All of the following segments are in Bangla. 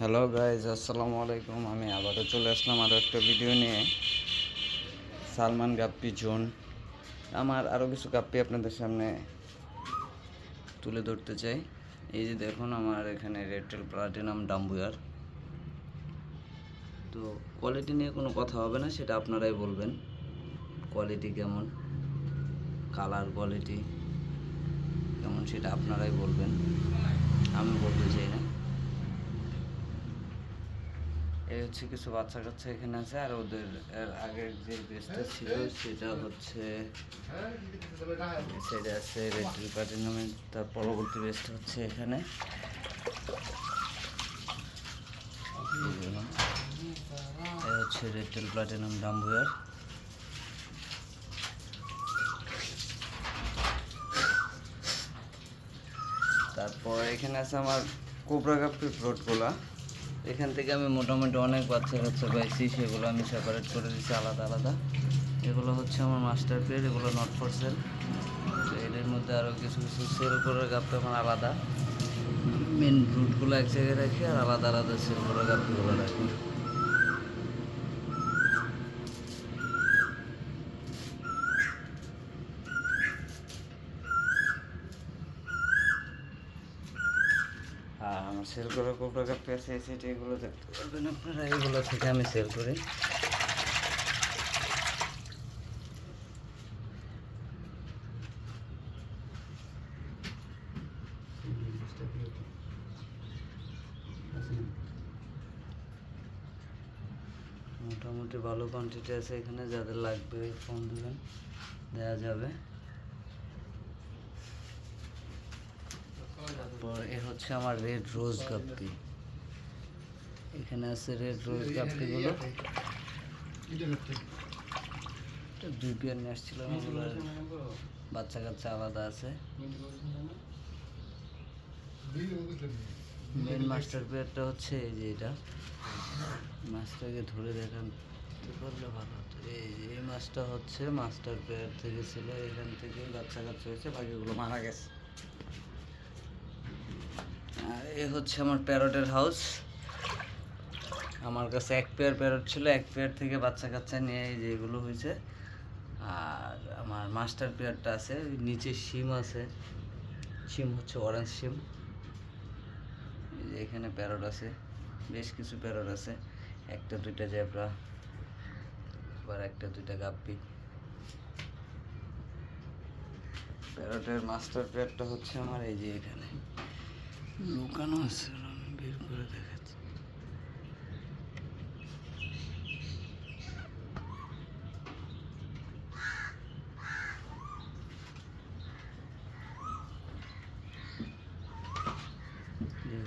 হ্যালো গাইজ আসসালামু আলাইকুম আমি আবারও চলে আসলাম আরও একটা ভিডিও নিয়ে। সালমান গাপ্পি, জোন। আমার আরও কিছু গাপ্পি আপনাদের সামনে তুলে ধরতে চাই। এই যে দেখুন, আমার এখানে রেটেল প্লাটিনাম ডাম্বুয়ার তো কোয়ালিটি নিয়ে কোনো কথা হবে না, সেটা আপনারাই বলবেন। কোয়ালিটি কেমন? কালার কোয়ালিটি কেমন, সেটা আপনারাই বলবেন। আমি বলতে চাই না হচ্ছে কিছু বাচ্চা কাচ্চা এখানে আছে, আর ওদের আগের যে বেসটা ছিল সেটা হচ্ছে সেটা আছে রেড পার্টির নামে তার পরবর্তী বেসটা হচ্ছে এখানে। হচ্ছে রেটেল প্লাটিনাম ডাম্বুয়ার তারপর এখানে আছে আমার কোবরা কাপের প্লটগুলা এখান থেকে আমি মোটামুটি অনেক বাচ্চা কাচ্চা পাইছি, সেগুলো আমি সেপারেট করে দিচ্ছি আলাদা আলাদা। এগুলো হচ্ছে আমার মাস্টার পেড এগুলো নট ফর সেল এদের মধ্যে আরও কিছু কিছু সেল করার গাপ এখন আলাদা। মেন রুটগুলো এক জায়গায় রাখি আর আলাদা আলাদা সেল করার গাপগুলো রাখি আর আমার সেল করা কোবরা কাপ আছে সেটা এগুলো দেখতে পারবেন আপনারা, এগুলো থেকে আমি সেল করি। মোটামুটি ভালো কোয়ান্টিটি আছে এখানে, যাদের লাগবে ফোন দেবেন দেওয়া যাবে। তারপর এ হচ্ছে আমার রেড রোজ গাপ্পি। এখানে আছে রেড রোজ গাপ্পিগুলো। দুই পেয়ার নিয়ে আসছিলাম বাচ্চা কাচ্চা আলাদা আছে। মেন মাস্টার পেয়ারটা হচ্ছে এই যে এটা। মাছটাকে ধরে দেখান পারলে ভালো হতো। এই মাছটা হচ্ছে মাস্টার পেয়ার থেকে ছিল। এখান থেকে বাচ্চা কাচ্চা হয়েছে, বাকিগুলো মারা গেছে। এ হচ্ছে আমার প্যারটের হাউস। আমার কাছে এক পেয়ার প্যারট ছিল, এক পেয়ার থেকে বাচ্চা কাচ্চা নিয়ে এই যে এগুলো হয়েছে। আর আমার মাস্টার পেয়ারটা আছে, নিচে শিম আছে। শিম হচ্ছে অরেঞ্জ শিম। এই যে এখানে প্যারট আছে, বেশ কিছু প্যারট আছে। একটা, দুইটা জেব্রা আবার একটা, দুইটা গাপ্পি। প্যারটের মাস্টার পেয়ারটা হচ্ছে আমার এই যে এখানে। লুকানো আছে বের করে দেখাচ্ছি।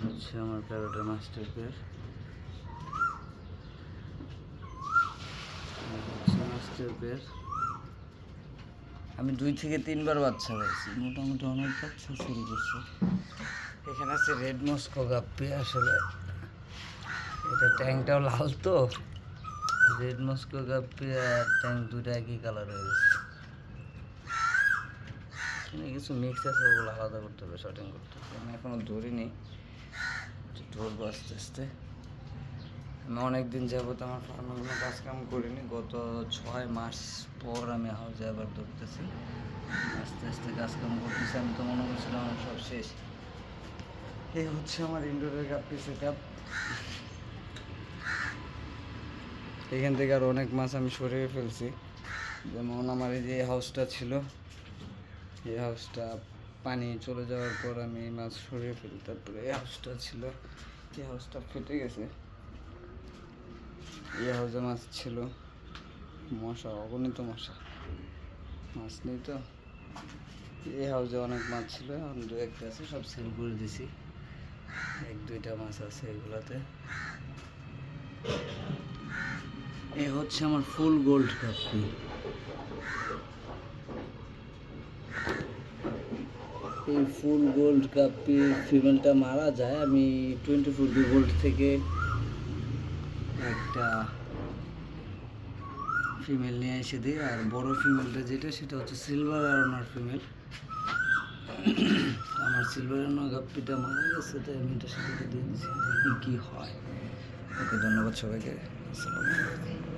হচ্ছে আমার প্যারোটের মাস্টার পেয়ার। Master pair. আমি দুই থেকে তিনবার বাচ্চা পাইছি মোটামুটি অনেক বাচ্চা সেল করছে। এখানে আছে রেড মস্কো গাপ্পি, আসলে এটা ট্যাঙ্কটাও লাল তো। রেড মস্কো গাপ্পি আর ট্যাঙ্ক দুটো একই কালার হয়ে গেছে। এখানে কিছু মিক্স আছে, ওগুলো আলাদা করতে হবে শর্টিং করতে হবে। আমি এখনও ধরিনি ধরবো আস্তে আস্তে। আমি অনেক দিন যাবত আমার ফার্মে কোনো কাজ কাম করিনি, গত ছয় মাস পর আমি হাউজে আবার ধরতেছি। আস্তে আস্তে কাজ কাম করতেছি, আমি তো মনে করছিলাম সব শেষ। এই হচ্ছে আমার ইনডোরের গাপ্পি সেট আপ এখান থেকে আর অনেক মাছ আমি সরিয়ে ফেলছি। যেমন আমার এই যে হাউসটা ছিল, এই হাউসটা পানি চলে যাওয়ার পর আমি এই মাছ সরিয়ে ফেলি। তারপরে এই হাউসটা ছিল, এই হাউসটা ফেটে গেছে। এই হাউসে মাছ ছিল। মশা, অগণিত মশা। মাছ নেই তো। এই হাউসে অনেক মাছ ছিল, এখন দু একটা আছে, সব সেল করে দিছি। এক, দুইটা মাছ আছে এগুলাতে। এ হচ্ছে আমার ফুল গোল্ড কাপি এই ফুল গোল্ড কাপি ফিমেলটা মারা যায়? আমি টোয়েন্টি ফোর বি গোল্ড থেকে একটা ফিমেল নিয়ে এসে দিই। আর বড় ফিমেলটা যেটা, সেটা হচ্ছে সিলভার আর ওনার ফিমেল। সিলভারের নগাপ্পিটা মারা গেছে, তাই আমি এটার সাথে দিয়ে দিচ্ছি কী হয়? ওকে ধন্যবাদ সবাইকে। আসসালামু আলাইকুম।